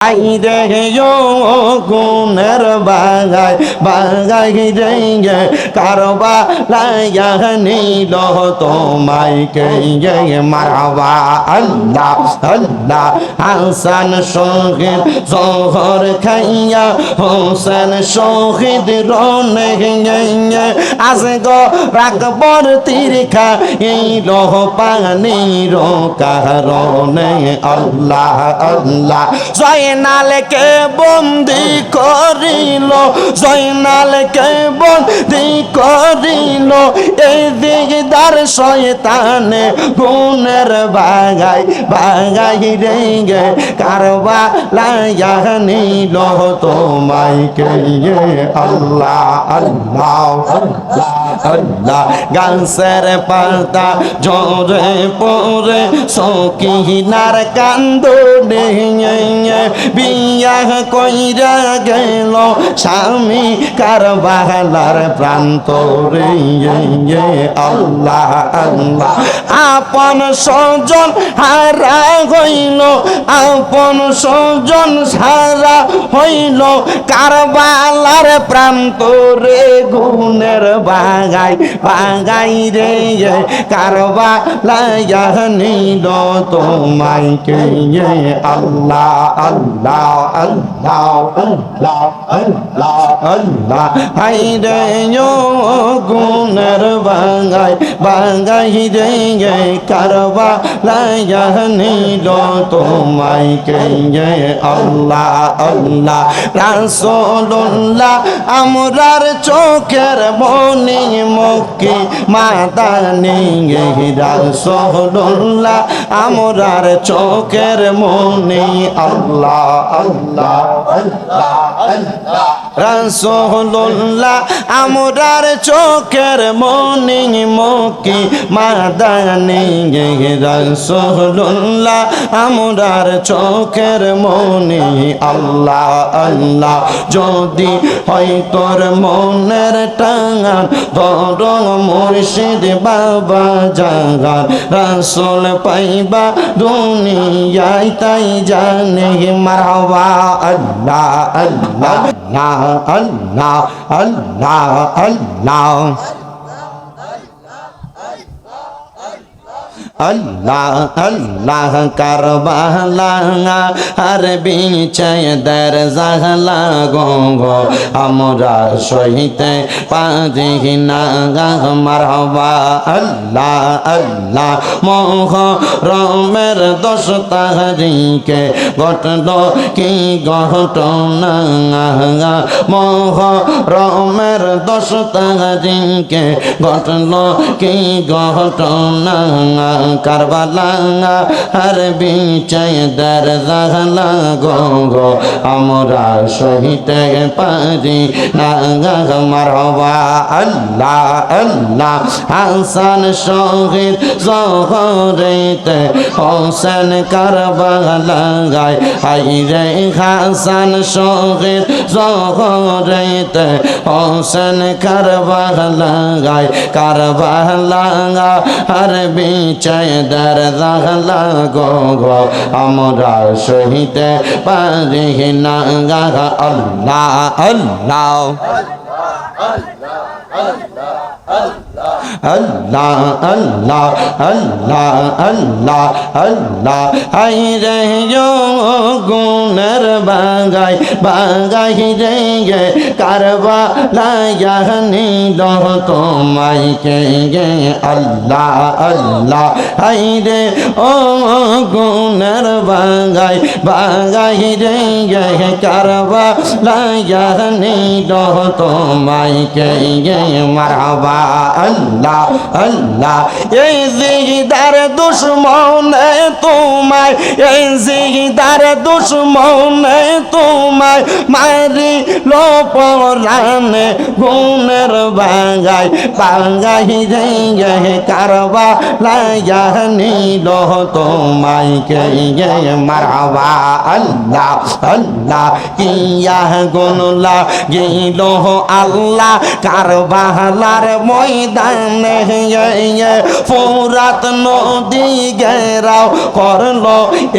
আইরে গুণের বাগাই বাগাই রে কারবা লাইয়া নীল তোমায় কে মারবা আল্লাহ আল্লাহ। হাসান শহীদ, জহর খাইয়া হোসেন শহীদ রনে আজ গো রাখবর তীরখা, এই লহ পানির কারণে আল্লাহ আল্লাহ। জয়নালকে বন্দি করিল, জয়নালকে বন্দি করিল। এই দিকদার শয়তানে গুণের বাগাই বাগাই রে গে কারবা লাইয়া নিল তোমায় কে আল্লাহ আল্লাহ আল্লাহ গাছের পাতা জোরে পরে সকিনার কান্দনে বিয়া কইরা গেল স্বামী কারবালার প্রান্ত রে আল্লাহ আল্লাহ। আপন সজন হারা হইল আপন সজন সারা হইল কারবালার প্রান্ত রে গুণের বাগাই বাগাই রে কারবা লাইয়া নিল তোমায় আল্লাহ আল্লাহ আল্লাহ আল্লাহ আল্লাহ আল্লাহ। হাই রে গুণের বাগাই বাগাই রে কারবা লাইয়া নিল তোমায় কে আল্লাহ আল্লাহ, রাসূলুল্লাহ, আমরার চোখের মনি মুখে মাদানি রাসূলুল্লাহ, আমরার চোখের মনি, আল্লাহ আল্লাহ আল্লাহ, রাসূলুল্লাহ, আমরার চোখের মনি মুখে মাদানি রাসূলুল্লাহ আমরার চোখের মনি, আল্লাহ আল্লাহ। যদি হয় তোর মনের টাঙান বড় মুর্শিদ, বাবা জাগান রাসুল পাইবা দুনিয়ায়, তাই জানে মারবা আল্লাহ আল্লাহ আল্লাহ আল্লাহ আল্লাহ আল্লাহ। আল্লাহ কারবালা, আর বিছায় দের জাহলা গো গো। আমরা সহিতে পারি না মারবা আল্লাহ আল্লাহ মোহ রমের দশ তাহারিকে ঘটল কি ঘটনা? মোহ রমের দশ তাহারিকে ঘটল কি ঘটনা? কারবালা আর বিচয় দর জাহলা গো, আমরা সহিতে পারি না মারবা আল্লাহ আল্লাহ, হাসান শহীদ জহরেতে হোসেন কারবালা গায় হাই রে হাসান শহীদ জহরেতে হোসেন কারবালা গায় কারবালা আর বিচয় দর জাহলা গো গো আমরা সহিতে পারি না আল্লাহ আল্লাহ। আল্লাহ আল্লাহ আল্লাহ। আল্লাহ আল্লাহ হাই রে গুণের বাগাই বাগাই রে গে কারবা লাইয়া নিল তোমায় কে গে। আল্লাহ আল্লাহ হাই রে ও গুণের বাগাই বাগাই রে গে কারবা লাইয়া নিল তোমায় কে গে। মারবা আল্লাহ আল্লাহ। এই জিদার দুশ্মনে তোমায়, এই জিদার দুশ্মনে তোমায় মারি লো পরানে গুণের বাগাই বাগাই রে কারবা লাইয়া নিল তোমায় কে মারবা। আল্লাহ আল্লাহ, কিয়া গুনলা গেল আল্লাহ কারবালার ময়দান। রনে ফুরাত নদী গেরাও করল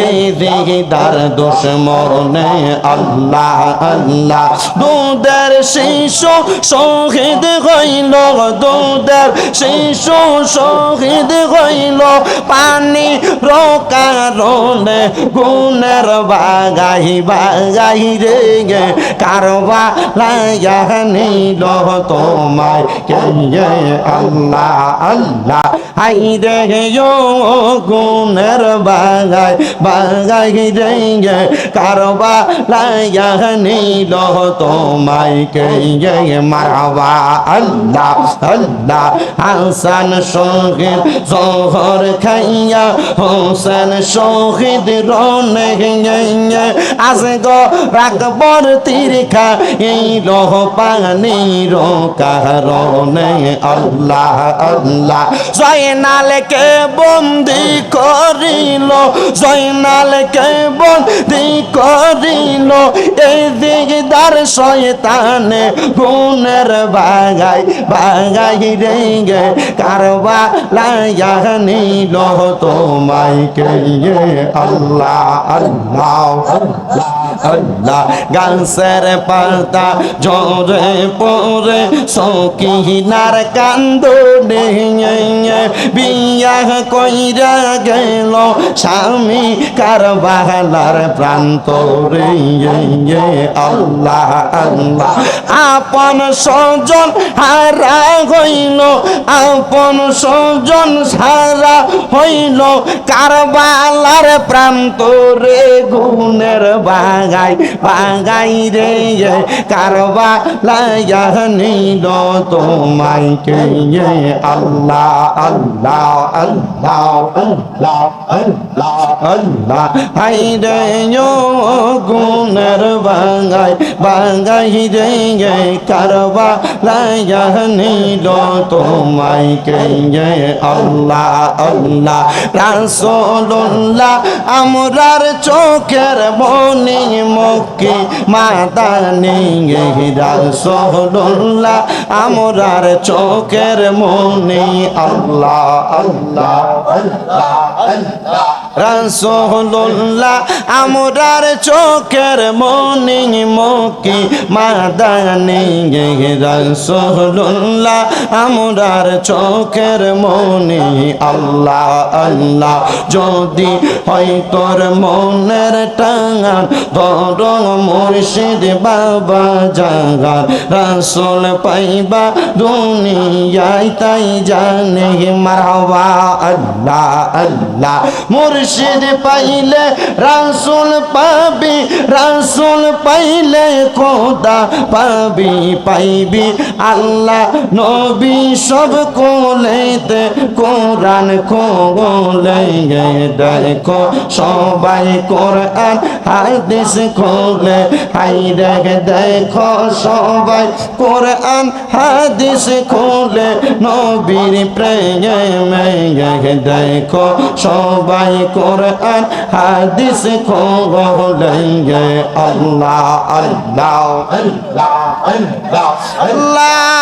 এই দিদার দুশ্মনে আল্লাহ আল্লাহ। দুধের শিশু শহীদ হইল শহীদ হইল। পানি রোকারণে গুণের বাগাই বাগাই রে গে কারবা লাইয়া নিল তোমায় কে আল্লাহ। আল্লাহ হাই রে ও গুণের বাগাই বাগাই রে কারবা লাইয়া নিল তোমায় কে মারবা আল্লাহ আল্লাহ, হাসান শহীদ জহর খাইয়া, হোসেন শহীদ রনে আজ গো রাখবর তীর খা এই রহ পানি রো কারণে আল্লাহ। আল্লাহ। জয়নালকে বন্দি করিল জয়নালকে বন্দি করিল, এই দিকদার শয়তানে গুণের বাগাই বাগাই রে গে কারবা লাইয়া নিল তোমায় কে আল্লাহ আল্লাহ আল্লাহ। গাছের পাতা জরে পরে সকিনার কান্দ বিয়া কইরা গেল স্বামী কারবালার প্রান্ত রে আল্লাহ আল্লাহ। আপন সজন হারা হইল, আপন সজন সারা হইল, কারবালার প্রান্ত রে গুণের বাগাই বাগাই রে কারবা লাইয়া নিল তোমায় কে আল্লাহ আল্লাহ আল্লাহ আল্লাহ আল্লাহ আল্লাহ। হাই রে রে কারবা লাইয়া নিল কে আল্লাহ আল্লাহ। রাসূলুল্লাহ, আমরার চোখের মনি মক্কি মাদানি রাসূলুল্লাহ আমরার চোখের মনি আল্লাহ আল্লাহ আল্লাহ। আমরার চোখের মনি মক্কি মাদানি রাসূলুল্লাহ আমরার চোখের মনি আল্লাহ আল্লাহ। যদি হয় তোর মনের টাঙান ধর মুর্শিদ বাবা জাগান রাসুল পাইবা দুনিয়ায় তাই জানে মারবা আল্লাহ আল্লাহ। মুর্শিদ পাইলে রাসুল পাবি, রাসুল পাইলে খোদা পাবি, পাইবি আল্লাহ নবী সব কোলেতে, কোরআন কোলে দেখো সবাই কোরআন, হাদিস খোলে, হাই রেখে দেখো সবাই। কোরআন, হাদিস খোলে, নবীর প্রেমে দেখো সবাই। কোরআন, হাদিস খোলে আল্লাহ আল্লাহ আল্লাহ আল্লাহ আল্লাহ।